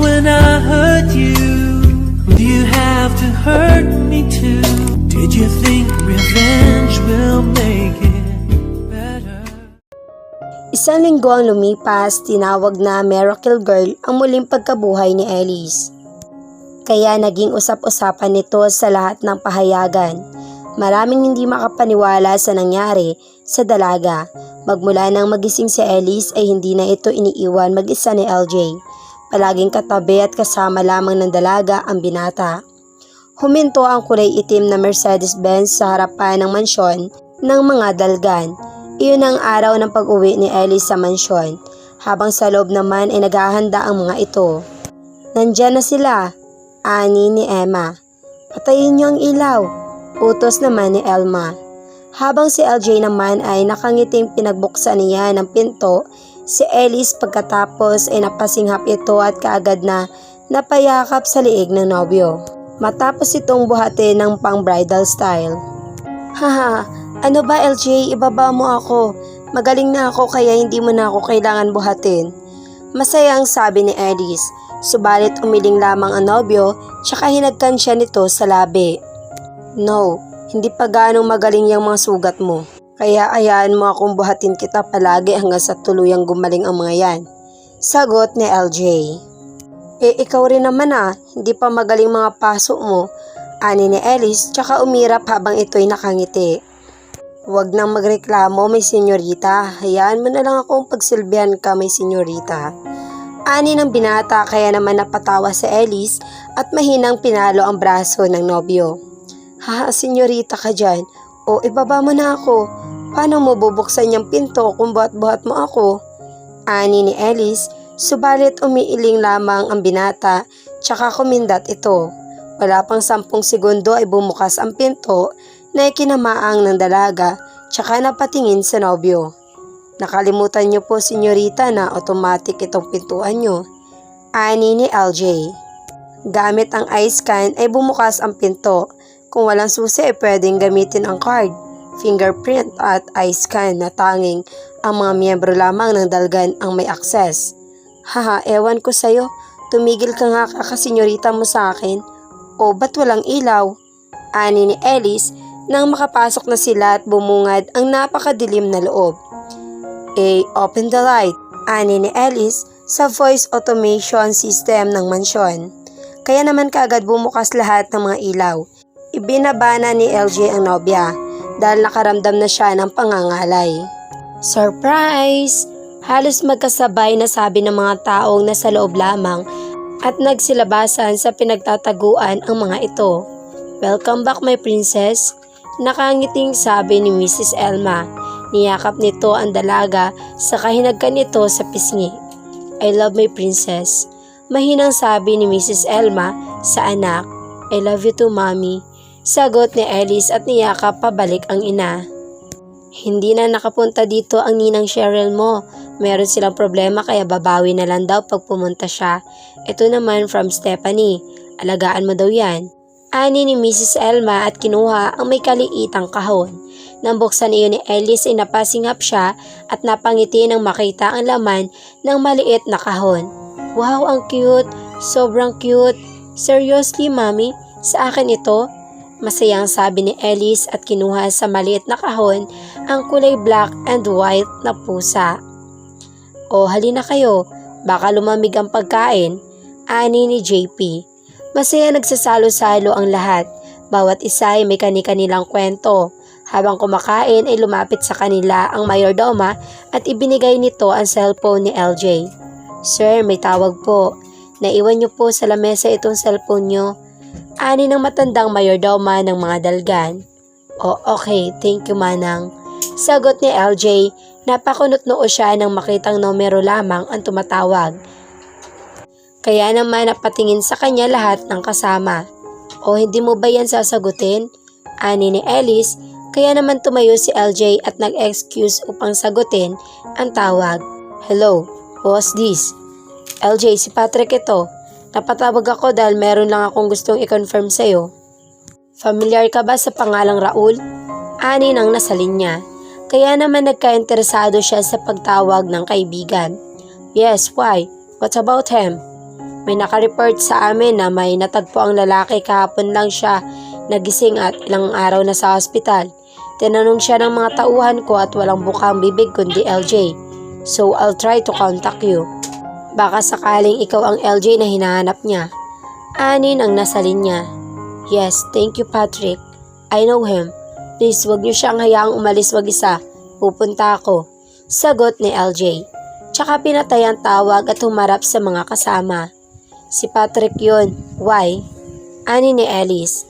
when I hurt you? Do you have to hurt me too? Did you think revenge will make it better? Isang linggo ang lumipas, tinawag na Miracle Girl ang muling pagkabuhay ni Elise. Kaya naging usap-usapan nito sa lahat ng pahayagan. Maraming hindi makapaniwala sa nangyari sa dalaga. Magmula nang magising si Elise ay hindi na ito iniiwan mag-isa ni LJ. Palaging katabi at kasama lamang ng dalaga ang binata. Huminto ang kulay itim na Mercedes-Benz sa harapan ng mansyon ng mga dalgan. Iyon ang araw ng pag-uwi ni Ellie sa mansyon, habang sa loob naman ay naghahanda ang mga ito. Nandyan na sila, ani ni Emma. Patayin niyo ang ilaw, utos naman ni Elma. Habang si LJ naman ay nakangiting pinagbuksan niya ng pinto, si Ellis pagkatapos ay napasinghap ito at kaagad na napayakap sa liig ng nobyo. Matapos itong buhati ng pang-bridal style. Haha, ano ba LJ, ibaba mo ako. Magaling na ako kaya hindi mo na ako kailangan buhatin. Masaya ang sabi ni Alice, subalit umiling lamang ang nobyo tsaka hinagkan siya nito sa labi. No, hindi pa ganong magaling yung mga sugat mo. Kaya ayaan mo akong buhatin kita palagi hanggang sa tuluyang gumaling ang mga yan. Sagot ni LJ. Eh ikaw rin naman ah, hindi pa magaling mga paso mo. Ani ni Alice tsaka umirap habang ito'y nakangiti. Huwag nang magreklamo may senyorita, hayaan mo na lang akong pagsilbihan ka may senyorita. Ani ng binata kaya naman napatawa si Alice at mahinang pinalo ang braso ng nobyo. Ha, senyorita ka dyan. O ibaba mo na ako. Paano mo bubuksan yung pinto kung buhat-buhat mo ako? Ani ni Alice, subalit umiiling lamang ang binata tsaka kumindat ito. Wala pang sampung segundo ay bumukas ang pinto na ikinamaang ng dalaga tsaka napatingin sa nobyo. Nakalimutan niyo po senyorita na automatic itong pintuan niyo. Ani ni LJ. Gamit ang ice can ay bumukas ang pinto. Kung walang susi pwedeng gamitin ang card, fingerprint at ice can na tanging ang mga miyembro lamang ng dalgan ang may access. Haha, ewan ko sa'yo. Tumigil ka nga kakasenyorita mo sa akin. O ba't walang ilaw? Ani ni Alice nang makapasok na sila at bumungad ang napakadilim na loob. A. Open the light. Ani ni Alice sa voice automation system ng mansyon. Kaya naman kaagad bumukas lahat ng mga ilaw. Ibinabana ni LJ ang nobya dahil nakaramdam na siya ng pangangalay. Surprise! Halos magkasabay na sabi ng mga taong nasa loob lamang at nagsilabasan sa pinagtataguan ang mga ito. Welcome back my princess. Nakangiting sabi ni Mrs. Elma. Niyakap nito ang dalaga sa kahinagkan nito sa pisngi. I love my princess. Mahinang sabi ni Mrs. Elma sa anak. I love you too, mommy. Sagot ni Alice at niyakap pabalik ang ina. Hindi na nakapunta dito ang ninang Cheryl mo. Meron silang problema kaya babawi na lang daw pag pumunta siya. Ito naman from Stephanie. Alagaan mo daw yan. Ani ni Mrs. Elma at kinuha ang may kaliitang kahon. Nang buksan iyon ni Alice ay napasinghap siya at napangiti nang makita ang laman ng maliit na kahon. Wow, ang cute! Sobrang cute! Seriously, mami? Sa akin ito? Masayang sabi ni Alice at kinuha sa maliit na kahon ang kulay black and white na pusa. O halina kayo, baka lumamig ang pagkain, ani ni JP. Masaya nagsasalo-salo ang lahat, bawat isa ay may kani-kanilang kwento. Habang kumakain ay lumapit sa kanila ang mayordoma at ibinigay nito ang cellphone ni LJ. Sir, may tawag po. Naiwan niyo po sa lamesa itong cellphone niyo. Ani ng matandang mayordoma ng mga dalgan. O okay, thank you manang. Sagot ni LJ, napakunot noo siya nang makitang numero lamang ang tumatawag. Kaya naman napatingin sa kanya lahat ng kasama. O hindi mo ba yan sasagutin? Ani ni Alice, kaya naman tumayo si LJ at nag-excuse upang sagutin ang tawag. Hello, who's this? LJ, si Patrick ito. Napatawag ako dahil meron lang akong gustong i-confirm sa'yo. Familiar ka ba sa pangalang Raul? Ani nang nasa linya. Kaya naman nagka-interesado siya sa pagtawag ng kaibigan. Yes, why? What about him? May nakareport sa amin na may natagpo ang lalaki kahapon lang siya nagising at ilang araw na sa hospital. Tinanong siya ng mga tauhan ko at walang bukang bibig kundi LJ. So I'll try to contact you. Baka sakaling ikaw ang LJ na hinahanap niya. Anin ang nasa linya. Yes, thank you Patrick. I know him. Please, wag niyo siyang hayaang umalis wag isa. Pupunta ako. Sagot ni LJ. Tsaka pinatay ang tawag at humarap sa mga kasama. Si Patrick yun. Why? Ani ni Alice.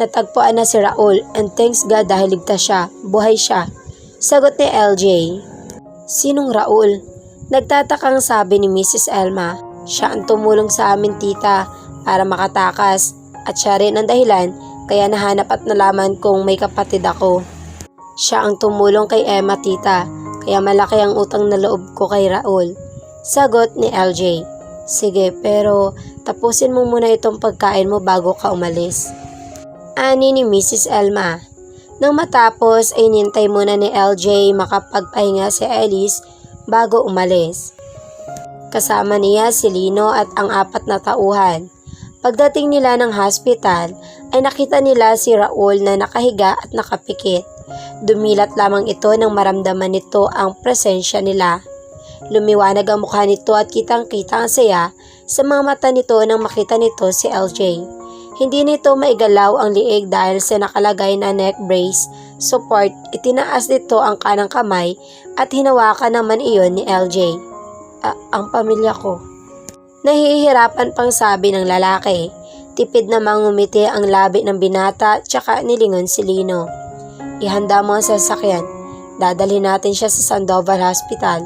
Natagpuan na si Raul and thanks God dahil ligtas siya. Buhay siya. Sagot ni LJ. Sinong Raul? Nagtatakang sabi ni Mrs. Elma. Siya ang tumulong sa amin tita para makatakas at siya rin ang dahilan kaya nahanap at nalaman kong may kapatid ako. Siya ang tumulong kay Emma tita kaya malaki ang utang na loob ko kay Raul. Sagot ni LJ. Sige pero tapusin mo muna itong pagkain mo bago ka umalis. Ani ni Mrs. Elma. Nang matapos ay nintay muna ni LJ makapagpahinga si Alice bago umalis. Kasama niya si Lino at ang apat na tauhan. Pagdating nila ng hospital ay nakita nila si Raul na nakahiga at nakapikit. Dumilat lamang ito nang maramdaman nito ang presensya nila. Lumiwanag ang mukha nito at kitang-kita ang saya sa mga mata nito nang makita nito si LJ. Hindi nito maigalaw ang liig dahil sa nakalagay na neck brace support, itinaas nito ang kanang kamay at hinawakan naman iyon ni LJ. "Ah, ang pamilya ko. Nahihirapan pang sabi ng lalaki. Tipid na mangumiti ang labi ng binata tsaka nilingon si Lino. Ihanda mo ang sasakyan. Dadalhin natin siya sa Sandoval Hospital.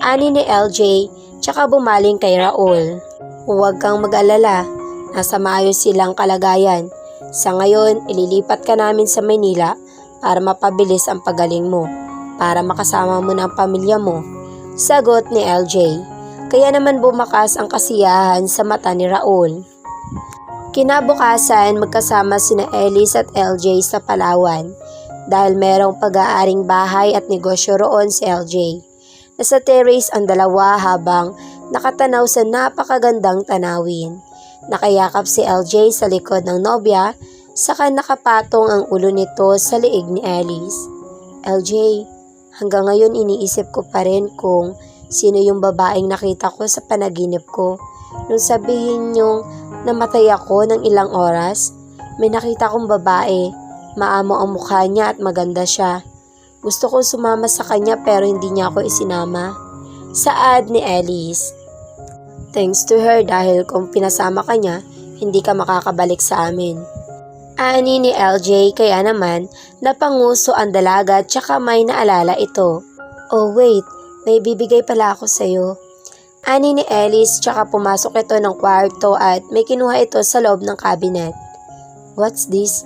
Ani ni LJ tsaka bumaling kay Raul. Huwag kang mag-alala. Nasa maayos silang kalagayan. Sa ngayon, ililipat ka namin sa Maynila para mapabilis ang pagaling mo. Para makasama mo ang pamilya mo. Sagot ni LJ. Kaya naman bumakas ang kasiyahan sa mata ni Raul. Kinabukasan, magkasama sina Ellis at LJ sa Palawan dahil merong pag-aaring bahay at negosyo roon si LJ. Nasa terrace ang dalawa habang nakatanaw sa napakagandang tanawin. Nakayakap si LJ sa likod ng nobya, saka nakapatong ang ulo nito sa liig ni Alice. LJ, hanggang ngayon iniisip ko pa rin kung sino yung babaeng nakita ko sa panaginip ko. Nung sabihin niyong namatay ako ng ilang oras, may nakita kong babae, maamo ang mukha niya at maganda siya. Gusto kong sumama sa kanya pero hindi niya ako isinama. Saad ni Alice. Thanks to her dahil kung pinasama ka niya, hindi ka makakabalik sa amin. Ani ni LJ kaya naman napanguso ang dalaga tsaka may naalala ito. Oh wait, may bibigay pala ako sa'yo. Ani ni Alice tsaka pumasok ito ng kwarto at may kinuha ito sa loob ng cabinet. What's this?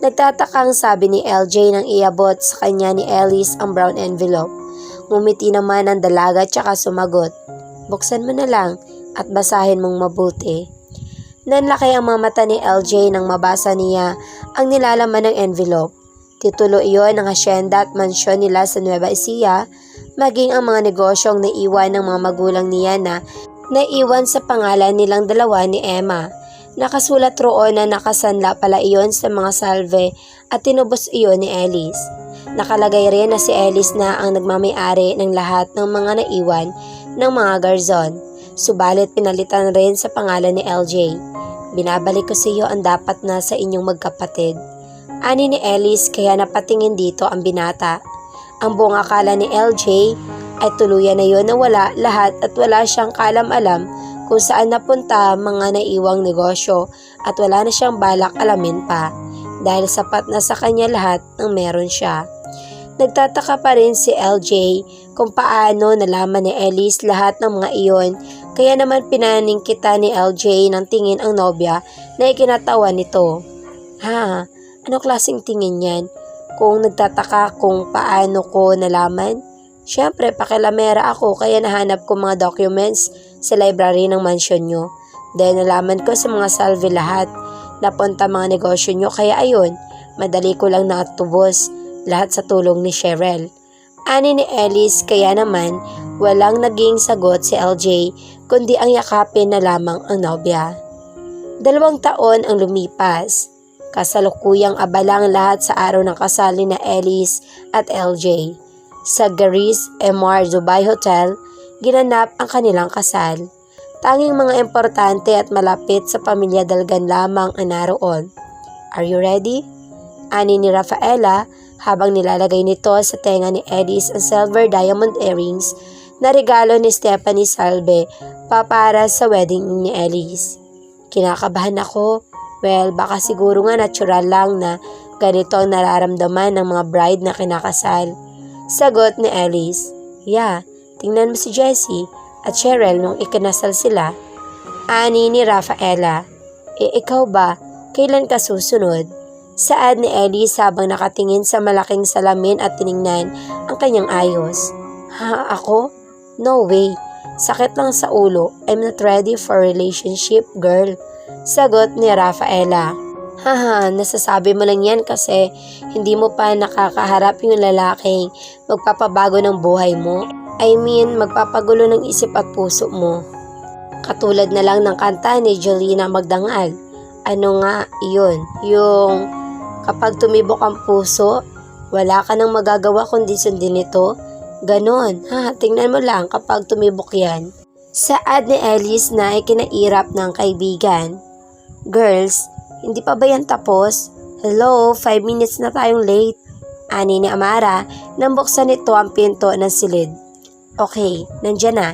Nagtatakang sabi ni LJ nang iabot sa kanya ni Alice ang brown envelope. Ngumiti naman ang dalaga tsaka sumagot. Buksan mo na lang at basahin mong mabuti. Nanlaki ang mga mata ni LJ nang mabasa niya ang nilalaman ng envelope. Titulo iyon ng hasyenda at mansyon nila sa Nueva Ecija, maging ang mga negosyong naiwan ng mga magulang niya na naiwan sa pangalan nilang dalawa ni Emma. Nakasulat roon na nakasanla pala iyon sa mga salve at tinubos iyon ni Alice. Nakalagay rin na si Alice na ang nagmamayari ng lahat ng mga naiwan ng mga garzon. Subalit pinalitan rin sa pangalan ni LJ. Binabalik ko sa iyo ang dapat na sa inyong magkapatid. Ani ni Alice kaya napatingin dito ang binata. Ang buong akala ni LJ ay tuluyan na yon na wala lahat at wala siyang kalam-alam kung saan napunta mga naiwang negosyo at wala na siyang balak alamin pa dahil sapat na sa kanya lahat ng meron siya. Nagtataka pa rin si LJ kung paano nalaman ni Ellis lahat ng mga iyon kaya naman pinaning kita ni LJ ng tingin ang nobya na ikinatawa nito. Ha, ano klaseng tingin yan? Kung nagtataka kung paano ko nalaman? Siyempre, pakilamera ako kaya nahanap ko mga documents sa library ng mansion nyo. Dahil nalaman ko sa mga salve lahat. Napunta mga negosyo nyo kaya ayun, madali ko lang natubos lahat sa tulong ni Cheryl. Ani ni Ellis kaya naman Walang naging sagot si LJ kundi ang yakapin na lamang ang nobya. Dalawang taon ang lumipas. Kasalukuyang abalang lahat sa araw ng kasal ni na Ellis at LJ. Sa Garis MR Dubai Hotel, ginanap ang kanilang kasal. Tanging mga importante at malapit sa pamilya Dalgan lamang ang naroon. Are you ready? Ani ni Rafaela habang nilalagay nito sa tenga ni Ellis ang silver diamond earrings na regalo ni Stephanie Salve papara sa wedding ni Ellis. Kinakabahan ako. Well, baka siguro nga natural lang na ganito ang nararamdaman ng mga bride na kinakasal. Sagot ni Ellis, Yeah, tingnan mo si Jessie at Cheryl nung ikinasal sila. Ani ni Rafaela, E ikaw ba, kailan ka susunod? Saad ni Ellis habang nakatingin sa malaking salamin at tiningnan ang kanyang ayos. Ha, ako? No way. Sakit lang sa ulo. I'm not ready for relationship, girl. Sagot ni Rafaela. Haha, nasasabi mo lang yan kasi hindi mo pa nakakaharap yung lalaking magpapabago ng buhay mo. I mean, magpapagulo ng isip at puso mo. Katulad na lang ng kanta ni Jolina Magdangal. Ano nga yun? Yung kapag tumibok ang puso, wala ka nang magagawa kundi sundin ito. Ganon, ha, tingnan mo lang kapag tumibok yan. Saad ni Alice na ikinairap ng kaibigan. Girls, hindi pa ba yan tapos? Hello, 5 minutes na tayong late. Ani ni Amara nang buksan nito ang pinto ng silid. Okay, nandyan na.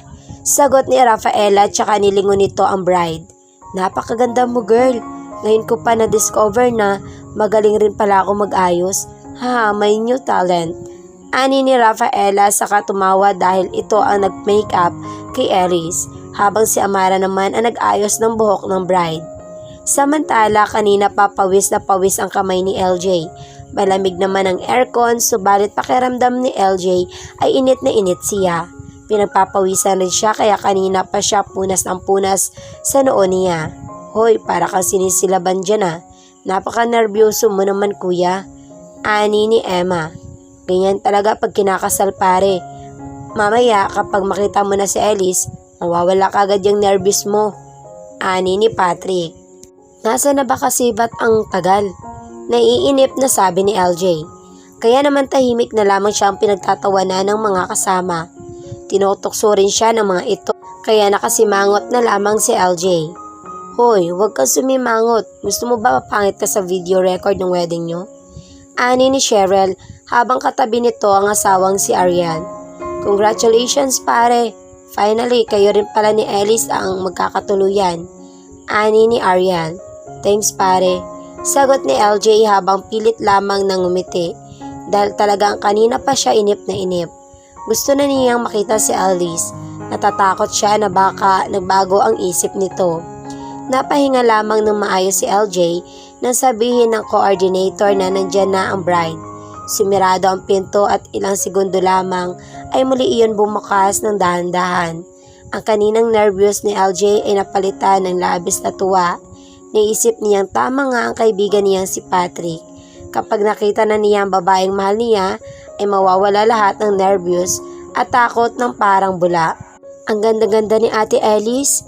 Sagot ni Rafaela tsaka nilingon nito ang bride. Napakaganda mo girl. Ngayon ko pa na-discover na magaling rin pala ako mag-ayos. Ha, may new talent. Ani ni Rafaela saka tumawa dahil ito ang nag-makeup kay Ellis habang si Amara naman ang nag-ayos ng buhok ng bride. Samantala kanina pa pawis na pawis ang kamay ni LJ. Malamig naman ang aircon subalit pakiramdam ni LJ ay init na init siya. Pinagpapawisan rin siya kaya kanina pa siya punas ng punas sa noon niya. Hoy, para kang sinisilaban dyan ah. Napaka-nervyoso mo naman kuya. Ani ni Emma. Ganyan talaga pag kinakasal pare. Mamaya kapag makita mo na si Ellis, mawawala kagad yung nervous mo. Ani ni Patrick. Nasa na ba kasi ba't ang tagal? Naiinip na sabi ni LJ. Kaya naman tahimik na lamang siya ang pinagtatawanan ng mga kasama. Tinutokso rin siya ng mga ito kaya nakasimangot na lamang si LJ. Hoy, huwag kang sumimangot. Gusto mo ba mapangit ka sa video record ng wedding nyo? Ani ni Cheryl habang katabi nito ang asawang si Ariel. Congratulations pare! Finally, kayo rin pala ni Ellis ang magkakatuluyan. Ani ni Ariel. Thanks pare. Sagot ni LJ habang pilit lamang nang umiti dahil talagang kanina pa siya inip na inip. Gusto na niyang makita si Alice. Natatakot siya na baka nagbago ang isip nito. Napahinga lamang ng maayos si LJ nang sabihin ng coordinator na nandyan na ang bride. Sumirado ang pinto at ilang segundo lamang ay muli iyon bumukas ng dahan-dahan. Ang kaninang nervyos ni LJ ay napalitan ng labis na tuwa. Naisip niyang tama nga ang kaibigan niyang si Patrick. Kapag nakita na niya ang babaeng mahal niya, ay mawawala lahat ng nervyos at takot ng parang bula. Ang ganda-ganda ni Ate Ellis,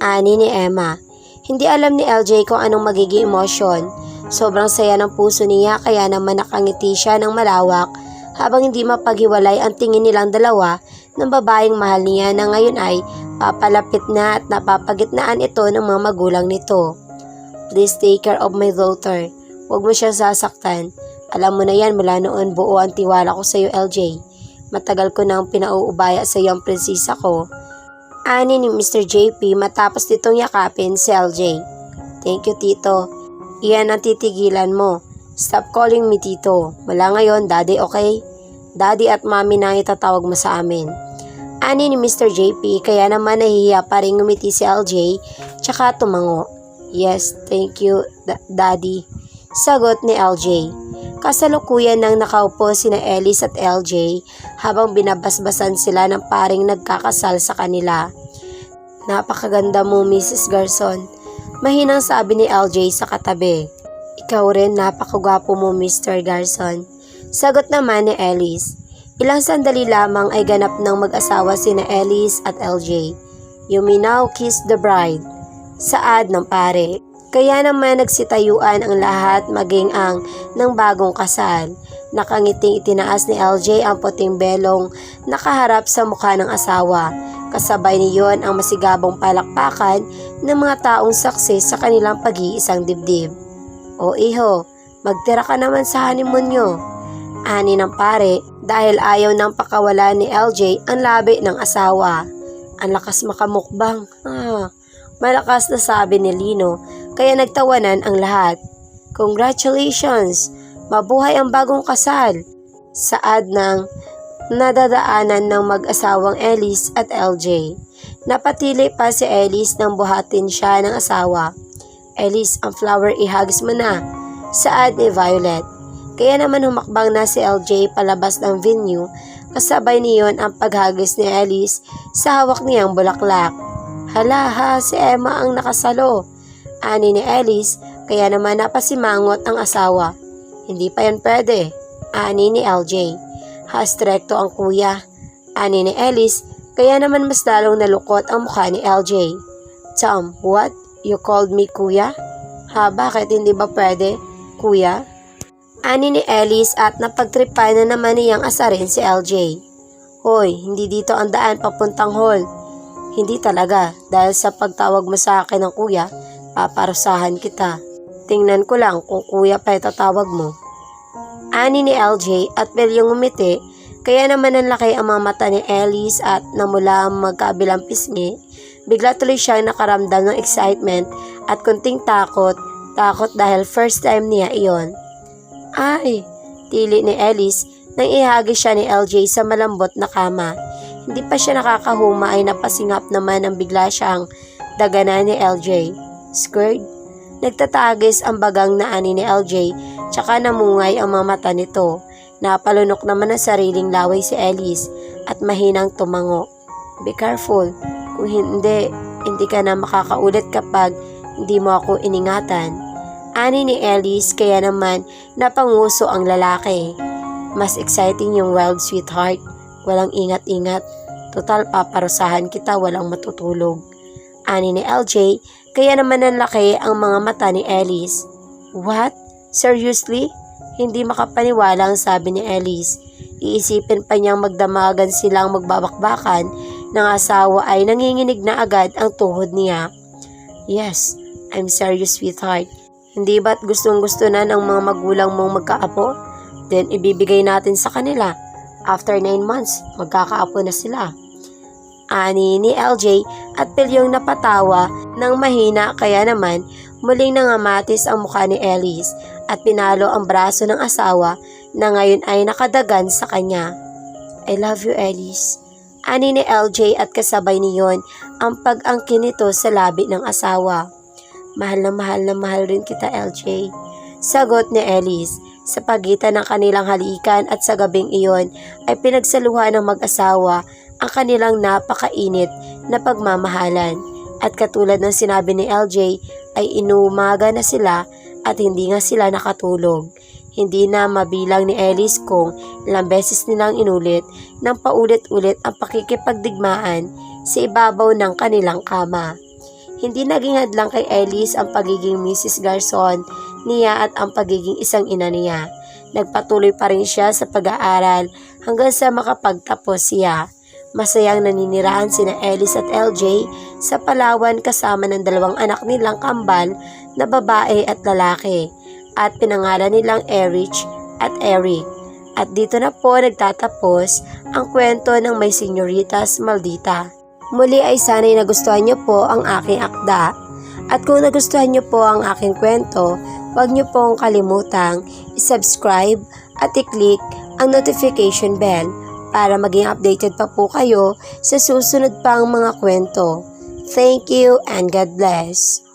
ani ni Emma. Hindi alam ni LJ kung anong magiging emosyon. Sobrang saya ng puso niya kaya naman nakangiti siya ng malawak habang hindi mapaghiwalay ang tingin nilang dalawa ng babaeng mahal niya na ngayon ay papalapit na at napapagitnaan ito ng mga magulang nito. Please take care of my daughter. Huwag mo siya sasaktan. Alam mo na yan mula noon buo ang tiwala ko sa iyo LJ. Matagal ko nang pinauubaya sa iyo ang prinsesa ko. Ani ni Mr. JP matapos nitong yakapin si LJ. Thank you tito. Iyan ang titigilan mo. Stop calling me tito. Mula ngayon, daddy okay? Daddy at mami na itatawag mo sa amin. Ani ni Mr. JP kaya naman nahihiya pa rin ngumiti si LJ tsaka tumango. Yes, thank you, da- daddy. Sagot ni LJ. Kasalukuyan nang nakaupo sina Ellis at LJ habang binabasbasan sila ng paring nagkakasal sa kanila. Napakaganda mo, Mrs. Garson. Mahinang sabi ni LJ sa katabi. Ikaw rin napakagwapo mo, Mr. Garson. Sagot naman ni Ellis. Ilang sandali lamang ay ganap ng mag-asawa sina Ellis at LJ. You may now kiss the bride. Saad ng pare. Kaya naman nagsitayuan ang lahat maging ang ng bagong kasal. Nakangiting itinaas ni LJ ang puting belong nakaharap sa mukha ng asawa. Kasabay niyon ang masigabong palakpakan ng mga taong saksi sa kanilang pag-iisang dibdib. O iho, magtira ka naman sa honeymoon nyo. Ani ng pare dahil ayaw nang pakawala ni LJ ang labi ng asawa. Ang lakas makamukbang. Ah, malakas na sabi ni Lino kaya nagtawanan ang lahat. Congratulations! Mabuhay ang bagong kasal! Saad ng nadadaanan ng mag-asawang Ellis at LJ. Napatili pa si Ellis nang buhatin siya ng asawa. Ellis, ang flower ihagis mo na. Saad ni Violet. Kaya naman humakbang na si LJ palabas ng venue kasabay niyon ang paghagis ni Ellis sa hawak niyang bulaklak. Hala ha, si Emma ang nakasalo. Ani ni Ellis, kaya naman napasimangot ang asawa. Hindi pa yan pwede. Ani ni LJ. Hastrekto ang kuya. Ani ni Ellis, kaya naman mas lalong nalukot ang mukha ni LJ. Tom, what? You called me kuya? Ha, bakit hindi ba pwede? Kuya? Ani ni Ellis at napagtripan na naman niyang asarin si LJ. Hoy, hindi dito ang daan papuntang hall. Hindi talaga, dahil sa pagtawag mo sa akin ng kuya, paparusahan kita. Tingnan ko lang kung kuya pa itatawag mo. Ani ni LJ at Belyong umiti, kaya naman nanlaki ang mga mata ni Ellis at namula ang magkabilang pisngi, bigla tuloy siyang nakaramdam ng excitement at kunting takot, takot dahil first time niya iyon. Ay, tili ni Ellis nang ihagis siya ni LJ sa malambot na kama. Hindi pa siya nakakahuma ay napasingap naman ang bigla siyang daganan ni LJ. Squirt? Nagtatagis ang bagang na ani ni LJ tsaka namungay ang mga mata nito. Napalunok naman ang sariling laway si Ellis at mahinang tumango. Be careful. Kung hindi, hindi ka na makakaulit kapag hindi mo ako iningatan. Ani ni Ellis kaya naman napanguso ang lalaki. Mas exciting yung wild sweetheart. Walang ingat-ingat. Total paparusahan kita walang matutulog. Ani ni LJ kaya naman nanlaki ang mga mata ni Ellis. What? Seriously? Hindi makapaniwala ang sabi ni Ellis. Iisipin pa niyang magdamagan silang magbabakbakan ng asawa ay nanginginig na agad ang tuhod niya. Yes, I'm serious sweetheart. Hindi ba't gustong gusto na ng mga magulang mong magkaapo? Then ibibigay natin sa kanila. After 9 months, magkakaapo na sila. Ani ni LJ at Pilyong napatawa ng mahina kaya naman muling nangamatis ang mukha ni Ellis at pinalo ang braso ng asawa na ngayon ay nakadagan sa kanya. I love you Ellis. Ani ni LJ at kasabay niyon ang pag-angkin nito sa labi ng asawa. Mahal na mahal na mahal rin kita LJ. Sagot ni Ellis. Sa pagitan ng kanilang halikan at sa gabing iyon ay pinagsaluhan ng mag-asawa ang kanilang napakainit na pagmamahalan. At katulad ng sinabi ni LJ ay inumaga na sila at hindi nga sila nakatulog. Hindi na mabilang ni Ellis kung ilang beses nilang inulit ng paulit-ulit ang pakikipagdigmaan sa ibabaw ng kanilang kama. Hindi naging hadlang kay Ellis ang pagiging Mrs. Garson niya at ang pagiging isang ina niya. Nagpatuloy pa rin siya sa pag-aaral hanggang sa makapagtapos siya. Masayang naninirahan sina Ellis at LJ sa Palawan kasama ng dalawang anak nilang kambal na babae at lalaki at pinangalan nilang Erich at Eric. At dito na po nagtatapos ang kwento ng may senyoritas maldita. Muli ay sana'y nagustuhan niyo po ang aking akda. At kung nagustuhan niyo po ang aking kwento, huwag niyo pong kalimutang i-subscribe at i-click ang notification bell para maging updated pa po kayo sa susunod pang mga kwento. Thank you and God bless.